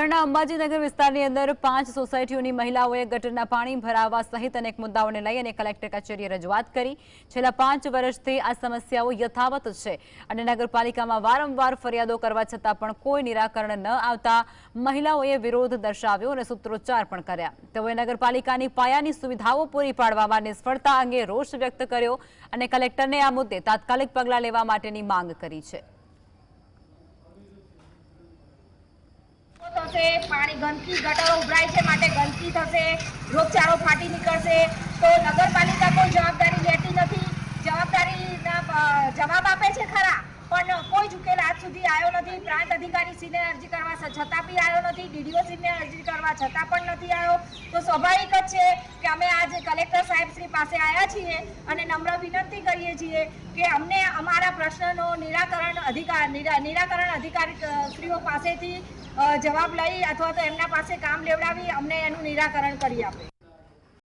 શહેરના અંબાજીનગર વિસ્તારની અંદર પાંચ સોસાયટીઓની મહિલાઓએ ગટરના પાણી ભરાવા સહિત અનેક મુદ્દાઓને લઈ અને કલેક્ટર કચેરીએ રજૂઆત કરી. છેલ્લા પાંચ વર્ષથી આ સમસ્યાઓ યથાવત છે અને નગરપાલિકામાં વારંવાર ફરિયાદો કરવા છતાં પણ કોઈ નિરાકરણ ન આવતા મહિલાઓએ વિરોધ દર્શાવ્યો અને સૂત્રોચ્ચાર પણ કર્યા. તેઓએ નગરપાલિકાની પાયાની સુવિધાઓ પૂરી પાડવામાં નિષ્ફળતા અંગે રોષ વ્યક્ત કર્યો અને કલેક્ટરને આ મુદ્દે તાત્કાલિક પગલાં લેવા માટેની માંગ કરી છે. થશે, પાણી ગંદકી ગટરો ઉભરાય છે માટે ગંદકી થશે, રોગચાળો ફાટી નીકળશે. તો નગરપાલિકા કોઈ જવાબદારી લેતી નથી. જવાબદારીના જવાબ આપે છે ખરા, પણ કોઈ જ ઉકેલ આજ સુધી આવ્યો નથી. પ્રાંત અધિકારી શ્રીને અરજી કરવા છતાં બી આવ્યો નથી. ડીડીઓ શ્રીને અરજી કરવા છતાં પણ નથી આવ્યો તો સ્વાભાવિક જ છે કે અમે આજે કલેક્ટર સાહેબ પાસે આવ્યા છીએ અને નમ્ર વિનંતી કરીએ છીએ કે અમને અમારા પ્રશ્નનો નિરાકરણ અધિકાર, નિરા- નિરાકરણ અધિકારી પાસેથી જવાબ લઈ અથવા તો એમના પાસે કામ લેવડાવી અમને એનું નિરાકરણ કરી આપે.